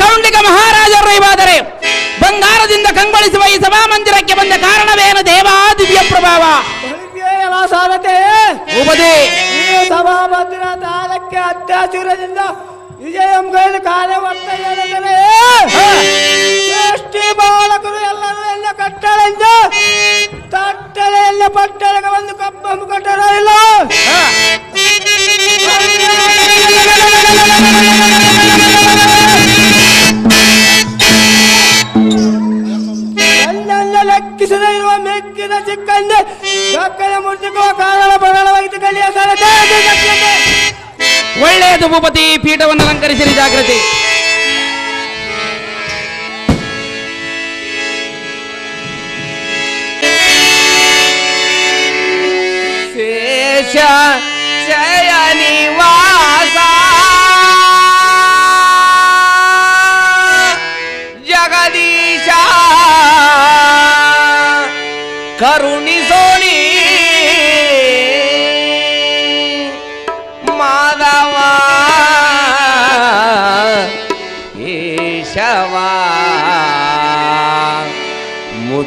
ಕೌಂಡಿಕ ಮಹಾರಾಜರ ಇವಾದರೆ ಬಂಗಾರದಿಂದ ಕಂಗೊಳಿಸುವ ಈ ಸಭಾ ಮಂದಿರಕ್ಕೆ ಬಂದ ಕಾರಣವೇನು ದೇವಾ ದಿವ್ಯ ಪ್ರಭಾವ? ಎಲ್ಲ ಉಪದಿ ಸಭಾಮಂದಿರ ತಾಲಕ್ಕೆ ಅತ್ಯಾಚಾರದಿಂದ ವಿಜಯಂಗಳಲ್ಲಿ ಕಾರ್ಯವರ್ತನೆಂದರೆ ಶ್ರೇಷ್ಠಿ ಬಾಲಕರು ಎಲ್ಲರೂ ಎಲ್ಲ ಕಟ್ಟಳೆಯಿಂದ ತಟ್ಟಳೆಯಲ್ಲ ಪಟ್ಟಳೆಗೆ ಒಂದು ಇಲ್ಲ. ಇರುವ ಮೆಕ್ಕಿದ ಚಿಕ್ಕಂದೆ ಗಕ್ಕನ ಮುಟ್ಟಿಕುವ ಕಾರಣ ಬರಳವಾಗಿ ಕಲಿಯ ಸಾರತೆ ಒಳ್ಳೆಯದು ಭೂಪತಿ ಪೀಠವನ್ನು ಅಲಂಕರಿಸಿರಿ ಜಾಗೃತಿ.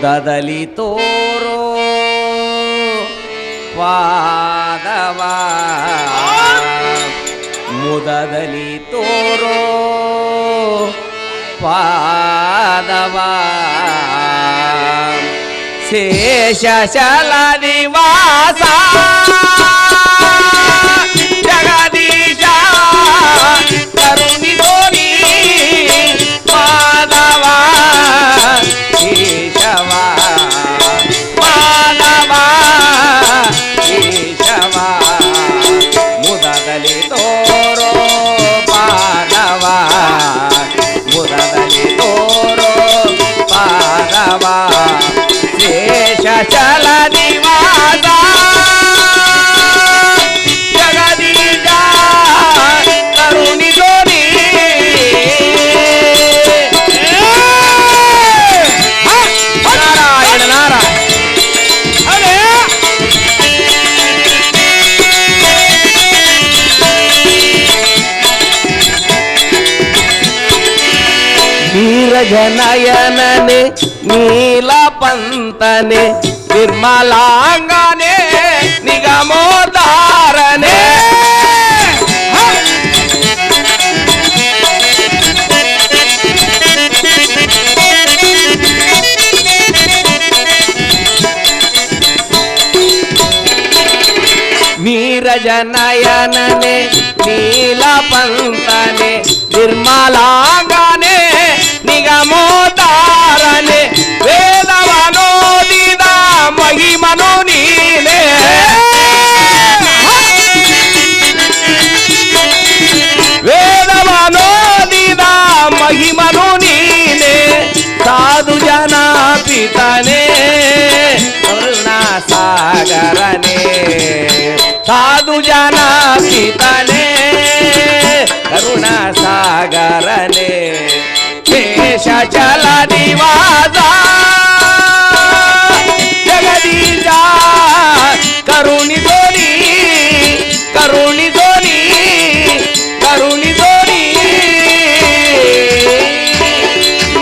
ಮುದದಲ್ಲಿ ತೋರೋ ಪಾದವ ಮುದದಲ್ಲಿ ತೋರೋ ಪಾದವ ಶೇಷ ಶಲ ನಿವಾಸ శాంతనే నిర్మలాంగానే నిగమోదారనే నీరజనయననే నీల పంతనే నిర్మలాంగానే నిగమోదార మహిమను నీవే వేదవలో నీదా మహిమను నీనే సాధు జన పితనే కరుణా సాగరనే సాధు జన పితనే కరుణా సాగరనే శేష చల నివాదా ಶೇಷ ಕರುಣಿ ದೋಣಿ ಕರುಣಿ ದೋಣಿ ಕರುಣಿ ದೋಣಿ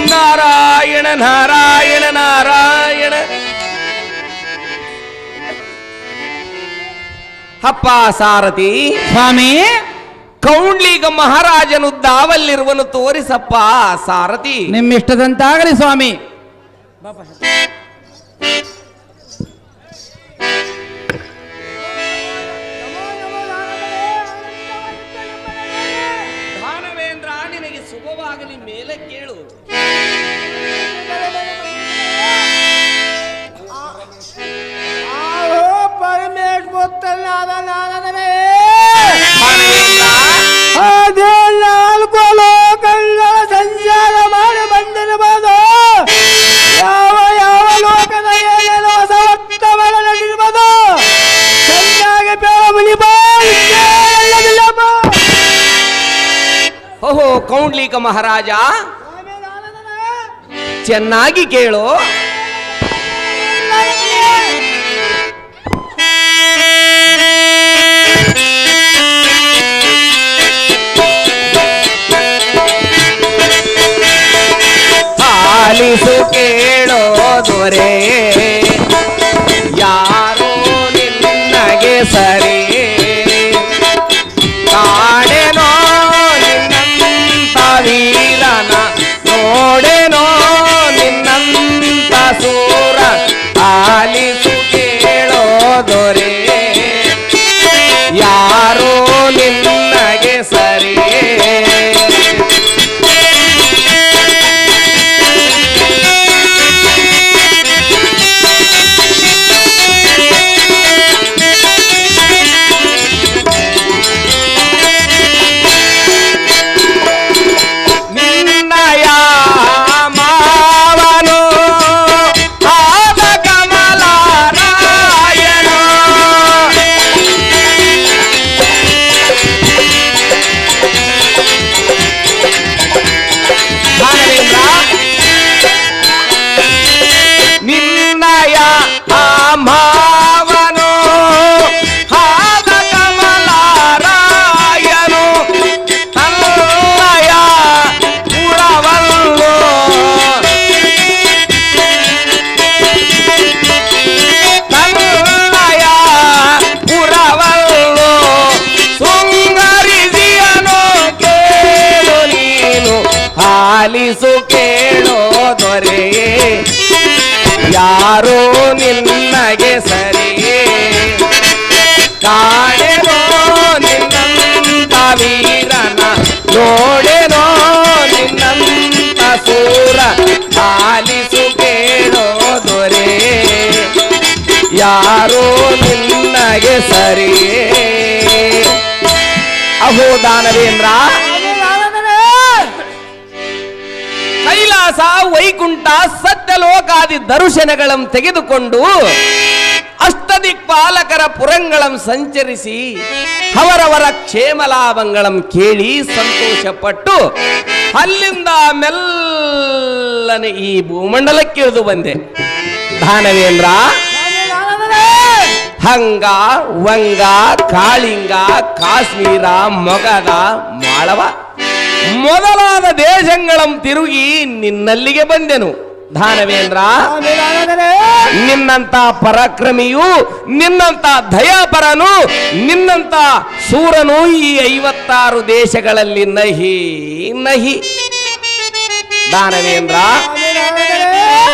ನಾರಾಯಣ ನಾರಾಯಣ ನಾರಾಯಣ. ಅಪ್ಪ ಸಾರಥಿ. ಸ್ವಾಮಿ. ಕೌಂಡ್ಲಿಗ ಮಹಾರಾಜನು ದಾವಲ್ಲಿರುವನು ತೋರಿಸಪ್ಪ ಸಾರಥಿ. ನಿಮ್ಮಿಷ್ಟದಂತಾಗಲಿ ಸ್ವಾಮಿ. ಮೇಲೆ ಕೇಳು ಪರಮೇಶ್ ಗೊತ್ತಲ್ಲ ಅದಲ್ಲ ದಾನವೇಂದ್ರ ಓಹೋ ಕೌಂಡ್ಲಿಕ ಮಹಾರಾಜ ಚೆನ್ನಾಗಿ ಕೇಳು ಆಲಿಸು ಕೇಳೋ ದೊರೆ ಯಾರೋ ನಿನ್ನಗೆ ಸರಿ. ಅಹೋ ದಾನವೇಂದ್ರ. ಕೈಲಾಸ ವೈಕುಂಠ ಸತ್ಯಲೋಕಾದಿ ದರ್ಶನಗಳಂ ತೆಗೆದುಕೊಂಡು ಅಷ್ಟದಿಕ್ಪಾಲಕರ ಪುರಂಗಳಂ ಸಂಚರಿಸಿ ಅವರವರ ಕ್ಷೇಮ ಲಾಭಗಳಂ ಕೇಳಿ ಸಂತೋಷಪಟ್ಟು ಅಲ್ಲಿಂದ ಮೆಲ್ಲನೆ ಈ ಭೂಮಂಡಲಕ್ಕಿಳಿದು ಬಂದೆ. ದಾನವೇಂದ್ರ ಹಂಗ, ವಂಗ, ಕಾಳಿಂಗ, ಕಾಶ್ಮೀರ, ಮೊಗದ, ಮಾಳವ. ಮೊದಲಾದ ದೇಶಗಳಂ ತಿರುಗಿ ನಿನ್ನಲ್ಲಿಗೆ ಬಂದೆನು. ದಾನವೇಂದ್ರ ನಿನ್ನಂತ ಪರಾಕ್ರಮಿಯು, ನಿನ್ನಂತ ದಯಾಪರನು, ನಿನ್ನಂತ ಸೂರನು ಈ ಐವತ್ತಾರು ದೇಶಗಳಲ್ಲಿ ನಹಿ ನಹಿ. ದಾನವೇಂದ್ರ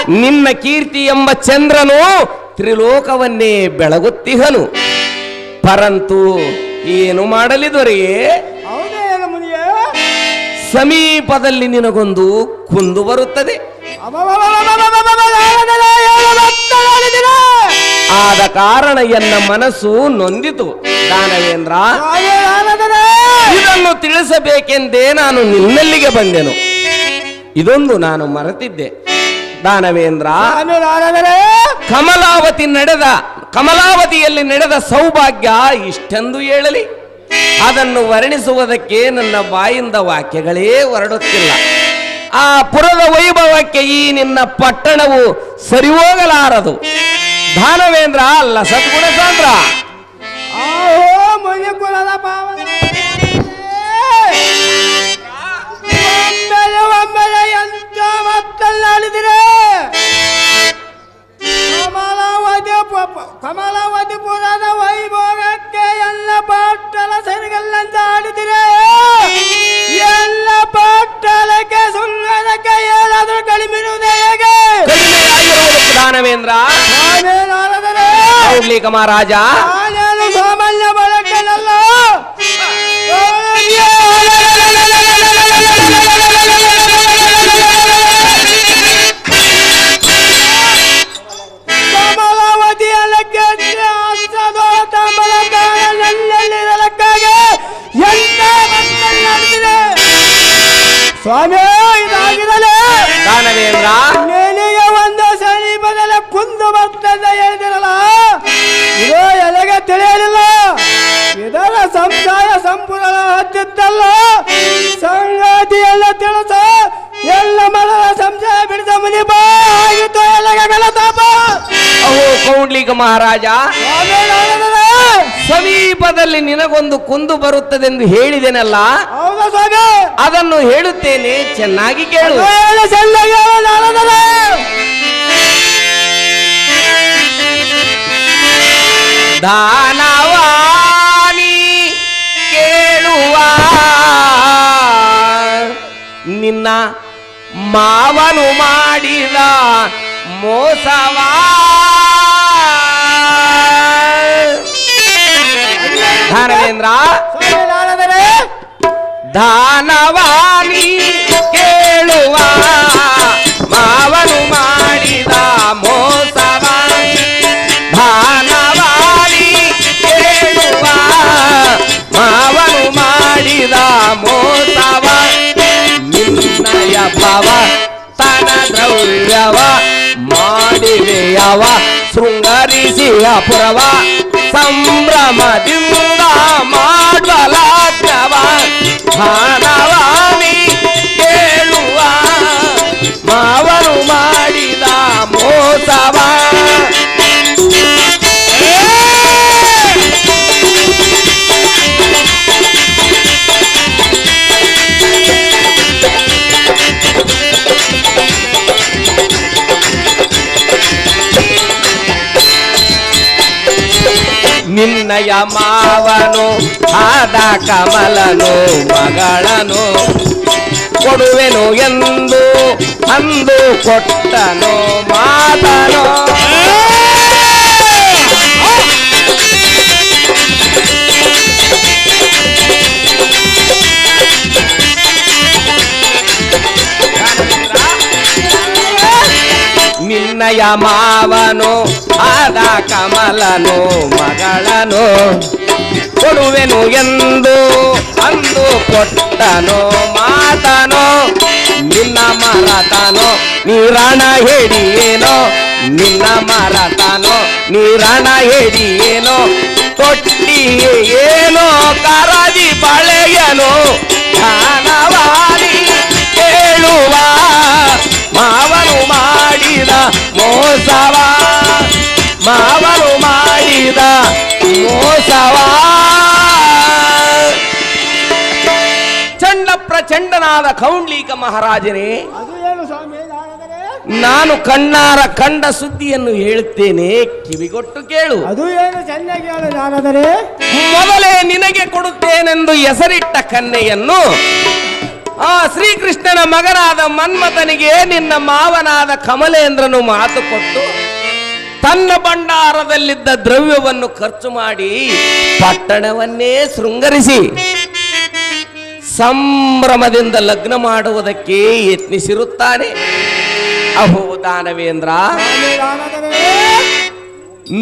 ನಿನ್ನ ಕೀರ್ತಿ ಎಂಬ ಚಂದ್ರನು ತ್ರಿಲೋಕವನ್ನೇ ಬೆಳಗುತ್ತಿಹನು. ಪರಂತು ಏನು ಮಾಡಲಿ ಮಾಡಲಿದೊರೆಯೇ ಸಮೀಪದಲ್ಲಿ ನಿನಗೊಂದು ಕುಂದು ಬರುತ್ತದೆ. ಆದ ಕಾರಣ ಎನ್ನ ಮನಸ್ಸು ನೊಂದಿತು. ದಾನವೇಂದ್ರ ಇದನ್ನು ತಿಳಿಸಬೇಕೆಂದೇ ನಾನು ನಿನ್ನಲ್ಲಿಗೆ ಬಂದೆನು. ಇದೊಂದು ನಾನು ಮರೆತಿದ್ದೆ. ದಾನವೇಂದ್ರ. ಕಮಲಾವತಿ ನಡೆದ ಕಮಲಾವತಿಯಲ್ಲಿ ನಡೆದ ಸೌಭಾಗ್ಯ ಇಷ್ಟೆಂದು ಹೇಳಲಿ. ಅದನ್ನು ವರ್ಣಿಸುವುದಕ್ಕೆ ನನ್ನ ಬಾಯಿಂದ ವಾಕ್ಯಗಳೇ ಹೊರಡುತ್ತಿಲ್ಲ. ಆ ಪುರದ ವೈಭವಕ್ಕೆ ಈ ನಿನ್ನ ಪಟ್ಟಣವು ಸರಿ ಹೋಗಲಾರದು ದಾನವೇಂದ್ರ ಅಲ್ಲ ಸದ್ಗುಣ ಸಾಂದ್ರ. ಎಂತ ಮತ್ತಲ್ಲ ಕಮಲಾವತಿ ಕಮಲಾವತಿ ಪುರದ ವೈಭೋಗಕ್ಕೆ ಎಲ್ಲ ಪಾಟಲ ಸರಿಗಲ್ಲಂತ ಆಡಿದಿರೆ ಎಲ್ಲ ಪಾಟಲಕ್ಕೆ ಸುಂಗರಕ್ಕೆ ಏನಾದರೂ ಕಡಿಮೆ ಇರುವುದೇ ಹೇಗೆ ಕಡಿಮೆಯಾಗಿರುವುದು ದಾನವೇಂದ್ರ. ಹೌಡ್ಲಿಕ ಮಹಾರಾಜ ತಿಳಿಯಲಿಲ್ಲ. ಇದರ ಸಂಸಾರ ಸಂಪೂರ್ಣ ಹತ್ತಿತ್ತಲ್ಲ. ಸಂಗಾತಿ ಎಲ್ಲ ತಿಳಿಸ ಎಲ್ಲ ಮನದ ಸಂಸಾರ ಬಿಡಿಸ ಮುನಿ ಬಾಯಿತು ಎಲ್ಲ ಗಗನತಾಪ ಅವು ಕೌಂಡ್ಲಿಗ ಮಹಾರಾಜ. ಸಮೀಪದಲ್ಲಿ ನಿನಗೊಂದು ಕುಂದು ಬರುತ್ತದೆಂದು ಹೇಳಿದೆನಲ್ಲ? ಅದನ್ನು ಹೇಳುತ್ತೇನೆ ಚೆನ್ನಾಗಿ ಕೇಳು. ದಾನವಾನಿ ಕೇಳುವ ನಿನ್ನ ಮಾವನು ಮಾಡಿದ ಮೋಸವ. ದಾನವೇಂದ್ರ ನಾರದರೆ, ದಾನವಾನಿ ಕೇಳುವ. ಪವ ತನ ದ್ರವ್ಯವ ಮಾಡಿವೆಯವ ಶೃಂಗರಿಸಿಯ ಪುರವ ಸಂಭ್ರಮದಿಂದ ಮಾಡುವ ಲಾಭ್ಯವ ಮಾನವ ಮಾವನು ಆದ ಕಮಲನು ಮಗಳನು ಕೊಡುವೆನು ಎಂದು ಅಂದು ಕೊಟ್ಟನು ಮಾತನು మాయ మావను ఆద కమలను మగళను కొడువెను ఎందు అందు కొట్టను మాతను నిన్న మరతను నీరాణ హెడియేనో నిన్న మరతను నీరాಣ హెడియేనో కొట్టి ఏనో కరది పళయను ಧನವಾ ಮಾಡಿದ ಮೋಸವ ಮಾವನು ಮಾಡಿದ ಮೋಸವ. ಚಂಡ ಪ್ರಚಂಡನಾದ ಕೌಂಡ್ಲೀಕ ಮಹಾರಾಜನೇ ಅದು ಏನು ಸ್ವಾಮಿ ನಾನು ಕಣ್ಣಾರ ಕಂಡ ಸುದ್ದಿಯನ್ನು ಹೇಳುತ್ತೇನೆ ಕಿವಿಗೊಟ್ಟು ಕೇಳು. ಅದು ಏನು ಚೆನ್ನಾಗಿ ಮೊದಲೇ ನಿನಗೆ ಕೊಡುತ್ತೇನೆಂದು ಹೆಸರಿಟ್ಟ ಕನ್ಯೆಯನ್ನು ಆ ಶ್ರೀಕೃಷ್ಣನ ಮಗನಾದ ಮನ್ಮಥನಿಗೆ ನಿನ್ನ ಮಾವನಾದ ಕಮಲೇಂದ್ರನು ಮಾತು ಕೊಟ್ಟು, ತನ್ನ ಭಂಡಾರದಲ್ಲಿದ್ದ ದ್ರವ್ಯವನ್ನು ಖರ್ಚು ಮಾಡಿ ಪಟ್ಟಣವನ್ನೇ ಶೃಂಗರಿಸಿ, ಸಂಭ್ರಮದಿಂದ ಲಗ್ನ ಮಾಡುವುದಕ್ಕೆ ಯತ್ನಿಸಿರುತ್ತಾನೆ. ಅಹೋ ದಾನವೇಂದ್ರ,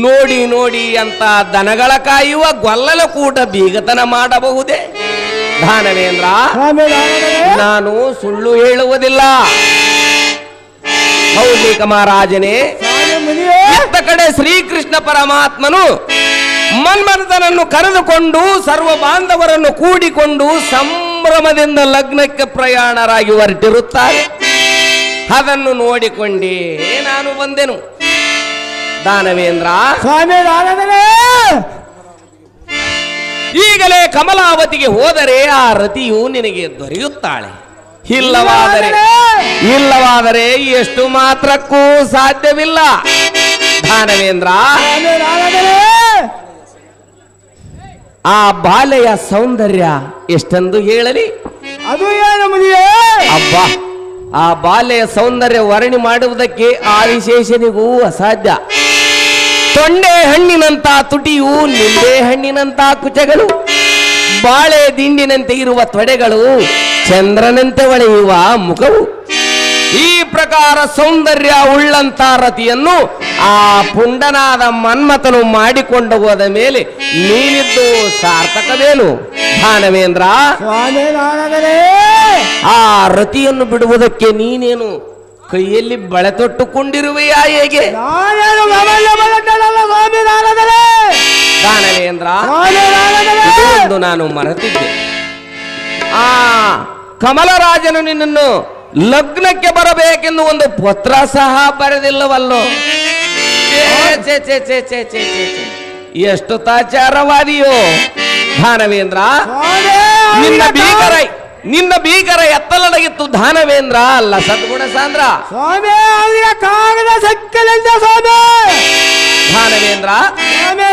ನೋಡಿ ನೋಡಿ ಅಂತ ದನಗಳ ಕಾಯುವ ಗೊಲ್ಲಲ ಕೂಟ ಬೀಗತನ ಮಾಡಬಹುದೇ? ದಾನವೇಂದ್ರ ನಾನು ಸುಳ್ಳು ಹೇಳುವುದಿಲ್ಲ. ಕೌಲಿಕ ಮಹಾರಾಜನೇ ಇತ್ತ ಕಡೆ ಶ್ರೀಕೃಷ್ಣ ಪರಮಾತ್ಮನು ಮನ್ಮಥನನ್ನು ಕರೆದುಕೊಂಡು ಸರ್ವ ಬಾಂಧವರನ್ನು ಕೂಡಿಕೊಂಡು ಸಂಭ್ರಮದಿಂದ ಲಗ್ನಕ್ಕೆ ಪ್ರಯಾಣರಾಗಿ ಹೊರಟಿರುತ್ತಾರೆ. ಅದನ್ನು ನೋಡಿಕೊಂಡೇ ನಾನು ಬಂದೆನು. ದಾನವೇಂದ್ರ ಸ್ವಾಮಿ ಈಗಲೇ ಕಮಲಾವತಿಗೆ ಹೋದರೆ ಆ ರತಿಯು ನಿನಗೆ ದೊರೆಯುತ್ತಾಳೆ. ಇಲ್ಲವಾದರೆ ಇಲ್ಲವಾದರೆ ಎಷ್ಟು ಮಾತ್ರಕ್ಕೂ ಸಾಧ್ಯವಿಲ್ಲ. ದಾನವೇಂದ್ರ. ಆ ಬಾಲೆಯ ಸೌಂದರ್ಯ ಎಷ್ಟೆಂದು ಹೇಳಲಿ? ಅದು ಅಬ್ಬ ಆ ಬಾಲೆಯ ಸೌಂದರ್ಯ ವರ್ಣಿ ಮಾಡುವುದಕ್ಕೆ ಆ ವಿಶೇಷನಿಗೂ ಅಸಾಧ್ಯ. ತೊಂಡೆ ಹಣ್ಣಿನಂತ ತುಟಿಯು ನಿಂಬೆ ಹಣ್ಣಿನಂತ ಕುಚಗಳು ಬಾಳೆ ದಿಂಡಿನಂತೆ ಇರುವ ತೊಡೆಗಳು ಚಂದ್ರನಂತೆ ಒಳೆಯುವ ಮುಖವು. ಈ ಪ್ರಕಾರ ಸೌಂದರ್ಯ ಉಳ್ಳಂತ ರತಿಯನ್ನು ಆ ಪುಂಡನಾದ ಮನ್ಮಥನು ಮಾಡಿಕೊಂಡು ಹೋದ ಮೇಲೆ ನೀನಿದ್ದು ಸಾರ್ಥಕವೇನು? ನಾರದರೆ ಆ ರತಿಯನ್ನು ಬಿಡುವುದಕ್ಕೆ ನೀನೇನು? ಕೈಯಲ್ಲಿ ಬಳೆ ತೊಟ್ಟುಕೊಂಡಿರುವೆಯಾ ಹೇಗೆ ದಾನವೇಂದ್ರ ಸ್ವಾಮಿ ನಾನು ಮರೆತಿದ್ದೆ. ಆ ಕಮಲರಾಜನು ನಿನ್ನನ್ನು ಲಗ್ನಕ್ಕೆ ಬರಬೇಕೆಂದು ಒಂದು ಪತ್ರ ಸಹ ಬರೆದಿಲ್ಲವಲ್ಲೋ. ಎಷ್ಟು ತಾಚಾರವಾದಿಯೋ ದಾನವೇಂದ್ರ ನಿನ್ನ ಕಾ- ನಿನ್ನ ಭೀಕರ ಎತ್ತಲಡಗಿತ್ತು ದಾನವೇಂದ್ರ ಅಲ್ಲ ಸದ್ಗುಣ ಸಾಂದ್ರ. ಸ್ವಾಮಿ ಕಾಗದ ಸಕ್ಕಲಿಂದ ಸ್ವಾಮಿ. ದಾನವೇಂದ್ರ ಸ್ವಾಮಿ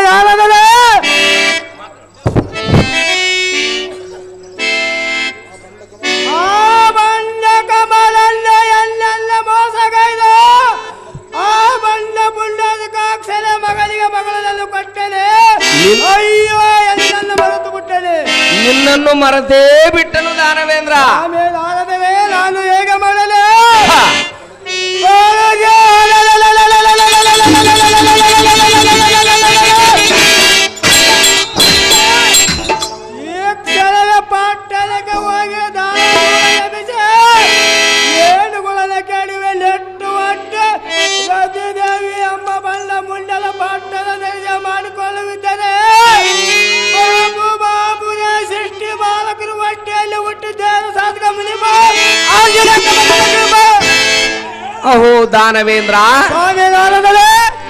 ಅಹೋ ದಾನವೇಂದ್ರ.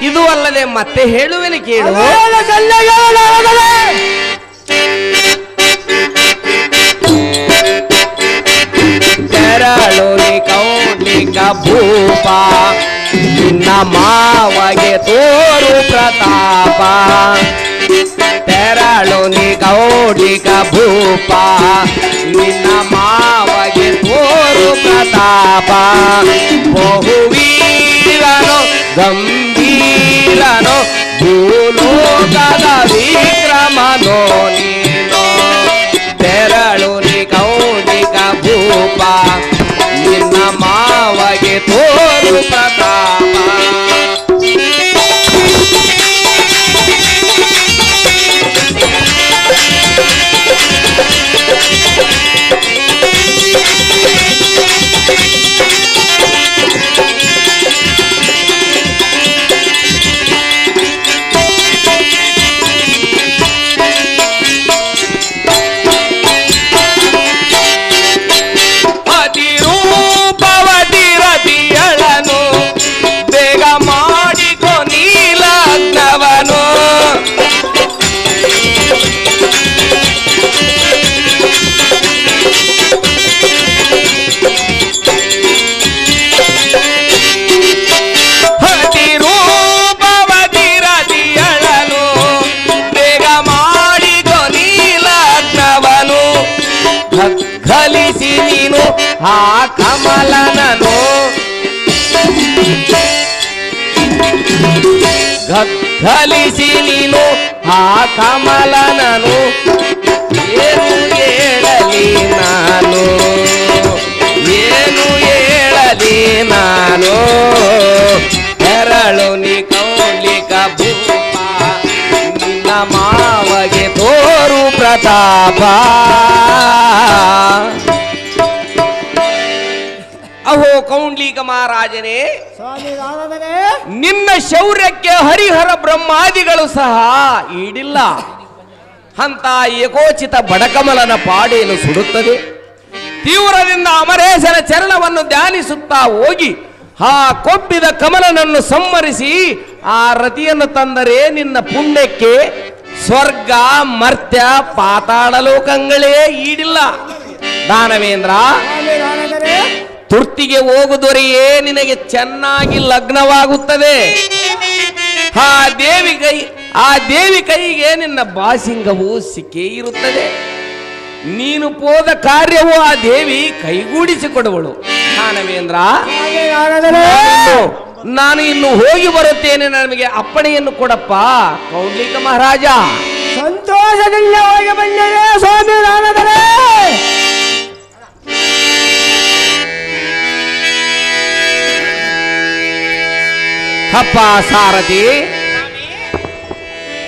ಇದು ಅಲ್ಲದೆ ಮತ್ತೆ ಹೇಳುವೆನು ಕೇಳು. ನಿ ಕೌಲಿಕ ಭೂಪ ನಿನ್ನ ಮಾವಗೆ ತೋರು ಪ್ರತಾಪ. ತೆರಳು ನಿ ಕೌಲಿಕ ಭೂಪ ನಿನ್ನ ಮಾವಗೆ ತೋರು ಪ್ರತಾಪ ಬಹುವೀರನು ಆ ಕಮಲನನು ಗದ್ದಲಿಸಿ ನೀನು ಆ ಕಮಲನನು ಏನು ಹೇಳಲಿ ನಾನು? ಏನು ಹೇಳಲಿ ನಾನು? ಹೆರಳು ನೀ ಕೌಲಿಕ ಭೂಪ, ನಿನ್ನ ಮಾವಗೆ ತೋರು ಪ್ರತಾಪ. ಅಹೋ ಕೌಂಡ್ಲಿಕ ಮಹಾರಾಜನೇ ನಿನ್ನ ಶೌರ್ಯಕ್ಕೆ ಹರಿಹರ ಬ್ರಹ್ಮಾದಿಗಳು ಸಹ ಈಡಿಲ್ಲ. ಅಂತ ಏಕೋಚಿತ ಬಡಕಮಲನ ಪಾಡೇನು ಸುಡುತ್ತದೆ? ತೀವ್ರದಿಂದ ಅಮರೇಶನ ಚರಣವನ್ನು ಧ್ಯಾನಿಸುತ್ತಾ ಹೋಗಿ ಆ ಕೊಬ್ಬಿದ ಕಮಲನನ್ನು ಸಂಹರಿಸಿ ಆ ರತಿಯನ್ನು ತಂದರೆ ನಿನ್ನ ಪುಣ್ಯಕ್ಕೆ ಸ್ವರ್ಗ ಮರ್ತ್ಯ ಪಾತಾಳ ಲೋಕಗಳೇ ಈಡಿಲ್ಲ. ದಾನವೇಂದ್ರ ತುರ್ತಿಗೆ ಹೋಗುದೊರೆಯೇ ನಿನಗೆ ಚೆನ್ನಾಗಿ ಲಗ್ನವಾಗುತ್ತದೆ. ಆ ದೇವಿ ಕೈ, ಆ ದೇವಿ ಕೈಗೆ ನಿನ್ನ ಬಾಸಿಂಗವು ಸಿಕ್ಕೇ ಇರುತ್ತದೆ. ನೀನು ಪೋದ ಕಾರ್ಯವು ಆ ದೇವಿ ಕೈಗೂಡಿಸಿಕೊಡುವಳು. ಮಾನವೇಂದ್ರ ನಾನು ಇನ್ನು ಹೋಗಿ ಬರುತ್ತೇನೆ, ನನಗೆ ಅಪ್ಪಣೆಯನ್ನು ಕೊಡಪ್ಪ. ಕೌಂಡಿಕ ಮಹಾರಾಜ. ಸಂತೋಷದಿಂದ ಹೋಗಿ ಬಂದರೆ ಸ್ವಾಮಿ ಅಪ್ಪ ಸಾರಥಿ.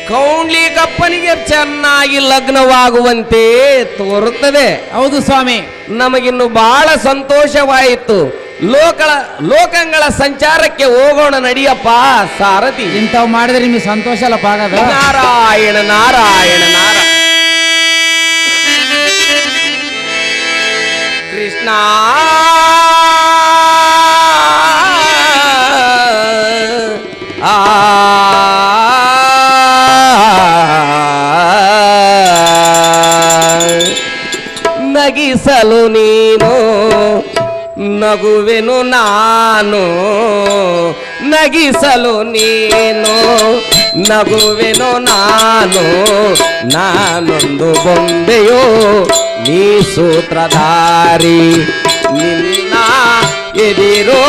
ಕೌಂಡ್ಲಿಕಪ್ಪನಿಗೆ ಚೆನ್ನಾಗಿ ಲಗ್ನವಾಗುವಂತೆ ತೋರುತ್ತದೆ. ಹೌದು ಸ್ವಾಮಿ. ನಮಗಿನ್ನು ಬಹಳ ಸಂತೋಷವಾಯಿತು. ಲೋಕಳ ಲೋಕಗಳ ಸಂಚಾರಕ್ಕೆ ಹೋಗೋಣ ನಡಿಯಪ್ಪ ಸಾರಥಿ. ಇಂಥವು ಮಾಡಿದ್ರೆ ನಿಮಗೆ ಸಂತೋಷ ಅಲ್ಲಪ್ಪ ಆಗದ ನಾರಾಯಣ ನಾರಾಯಣ ನಾರಾಯಣ. ಕೃಷ್ಣ. ನಗಿಸಲು ನೀನು, ನಗುವೆನು ನಾನು, ನಗಿಸಲು ನೀನು, ನಗುವೆನು ನಾನು, ನಾನೊಂದು ಬೊಂಬೆಯೋ, ನೀ ಸೂತ್ರಧಾರಿ, ನಿನ್ನ ಎದಿರೋ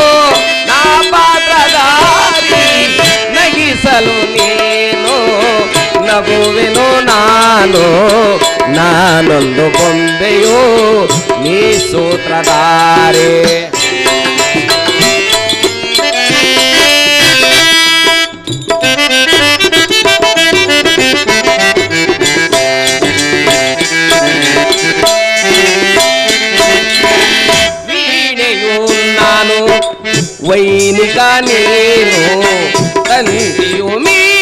ನಾ ಪಾತ್ರಧಾರಿ, ನಗಿಸಲು ನೀನು, ನಗುವೆನು ನಾನು ನಾನೊಂದು ಬೊಂಬೆಯೋ ನೀ ಸೂತ್ರಧಾರೆ ವೀಣೆಯು ನಾನು ವೈನಿಕ ನೀನು ತಂದೆಯು ಮೀನದೆ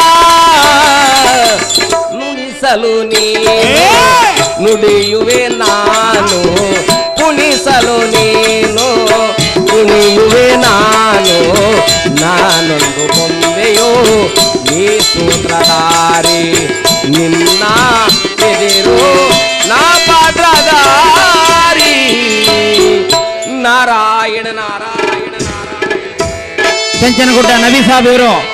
ನುಡಿಸಲು ನೀನು ನುಡಿಯುವೆ ನಾನು ಕುಣಿಸಲು ನೀನು ಕುಣಿಯುವೆ ನಾನು ನಾನೊಂದು ಬೊಂಬೆಯೋ ನೀ ಸೂತ್ರಧಾರಿ ನಿನ್ನ ಎದಿರು ನಾ ಪಾತ್ರಧಾರಿ ನಾರಾಯಣ ನಾರಾಯಣ ನಾರಾಯಣ ಚಂಚನಗುಡ್ಡ ನಬಿ ಸಾಹೇಬ್ ಇವರು